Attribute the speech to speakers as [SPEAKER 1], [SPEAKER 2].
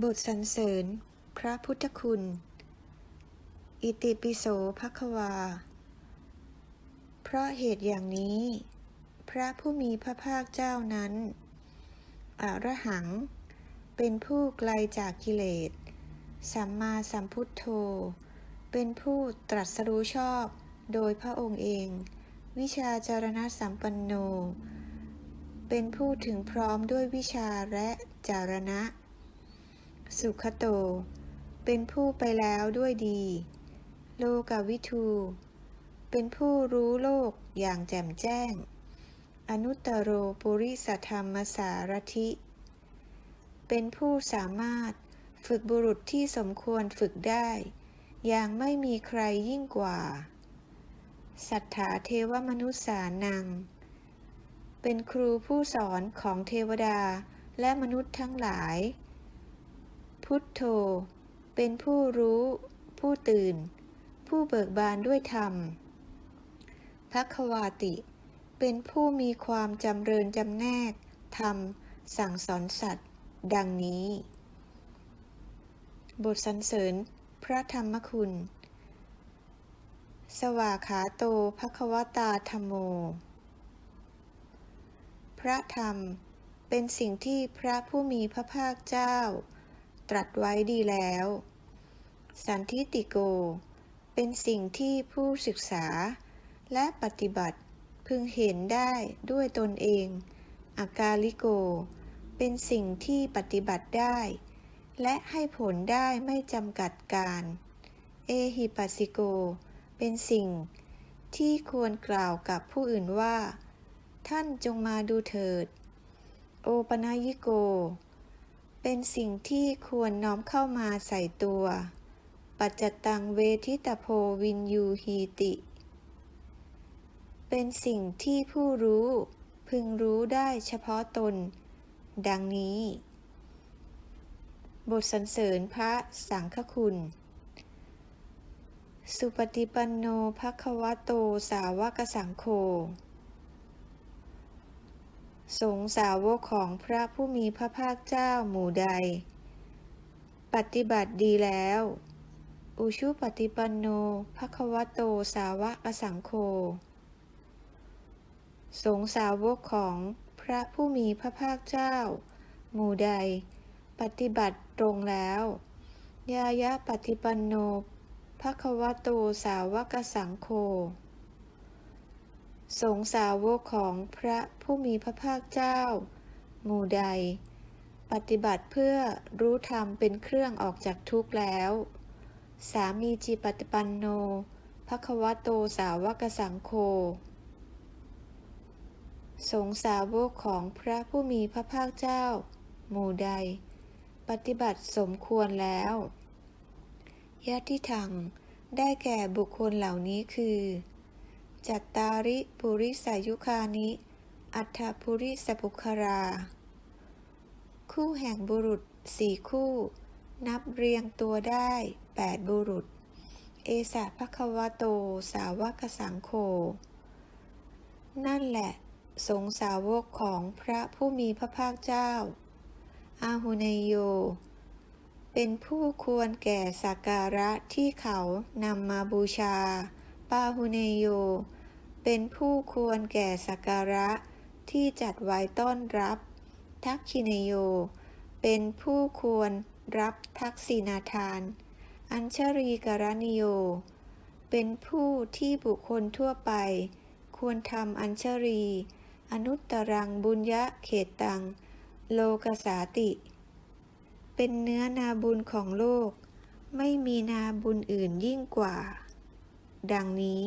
[SPEAKER 1] บทสรรเสริญ พระพุทธคุณ อิติปิโสภควา เพราะเหตุอย่างนี้ พระผู้มีพระภาคเจ้านั้นอระหัง เป็นผู้ไกลจากกิเลส สัมมาสัมพุทโธ เป็นผู้ตรัสรู้ชอบโดยพระองค์เอง วิชาจารณะสัมปันโน เป็นผู้ถึงพร้อมด้วยวิชาและจารณะ สุขโต เป็นผู้ไปแล้วด้วยดี โลกวิทู เป็นผู้รู้โลกอย่างแจ่มแจ้ง อนุตตโรปุริสธรรมสารถิเป็นผู้สามารถฝึกบุรุษที่สมควรฝึกได้ อย่างไม่มีใครยิ่งกว่า สัทธาเทวมนุษสานัง เป็นครูผู้สอนของเทวดาและมนุษย์ทั้งหลาย พุทโธ เป็นผู้รู้ ผู้ตื่น ผู้เบิกบานด้วยธรรมพักวาติ เป็นผู้มีความจำเริญจำแนกธรรม สั่งสอนสัตว์ ดังนี้ บทสรรเสริญ พระธรรมคุณ สวาขาโตภควตาธรรมโม พระธรรมเป็นสิ่งที่พระผู้มีพระภาคเจ้า ตรัสไว้ดีแล้ว สันทิติโก เป็นสิ่งที่ผู้ศึกษา และปฏิบัติพึงเห็นได้ด้วยตนเองอากาลิโก เป็นสิ่งที่ปฏิบัติได้ และให้ผลได้ไม่จำกัดการ เอหิปัสสิโก เป็นสิ่งที่ควรกล่าวกับผู้อื่นว่า ท่านจงมาดูเถิด โอปนายิโก เป็นสิ่งที่ควรน้อมเข้ามาใส่ตัว ปัจจตังเวทิตโพวินยูฮีติ เป็นสิ่งที่ผู้รู้พึงรู้ได้เฉพาะตน ดังนี้ บทสรรเสริญพระสังฆคุณ สุปฏิปันโนภควโตสาวกสังโฆ สงสาวกของพระผู้มีพระภาคเจ้าหมู่ใด ปฏิบัติดีแล้ว อุชุปฏิปันโนภควโตสาวกสังโฆสงสาวกของพระผู้มีพระภาคเจ้า หมู่ใด ปฏิบัติตรงแล้ว ยายะปฏิปันโนภควโตสาวกสังโฆ สงสาวกของพระผู้มีพระภาคเจ้า หมู่ใด ปฏิบัติเพื่อรู้ธรรมเป็นเครื่องออกจากทุกข์แล้ว สามีจิปฏิปันโนภควโตสาวกสังโฆสงสาวกของพระผู้มีพระภาคเจ้า หมู่ใด ปฏิบัติสมควรแล้วญาติทังได้แก่บุคคลเหล่านี้คือ จัตตาริปุริสายุคานิ อัฏฐปุริสปุครา คู่แห่งบุรุษสี่คู่ นับเรียงตัวได้แปดบุรุษ เอสะภควโต สาวกสังโฆนั่นแหละ สงสาวกของพระผู้มีพระภาคเจ้า อาหุเนโย เป็นผู้ควรแก่สักการะที่เขานำมาบูชา ปาหุเนโย เป็นผู้ควรแก่สักการะที่จัดไว้ต้อนรับ ทักขิเนโย เป็นผู้ควรรับทักษินาทาน อัญชรีกรณิโย เป็นผู้ที่บุคคลทั่วไป ควรทำอัญชรี อนุตตรังบุญยะเขตตัง โลกสาติ เป็นเนื้อนาบุญของโลก ไม่มีนาบุญอื่นยิ่งกว่า ดังนี้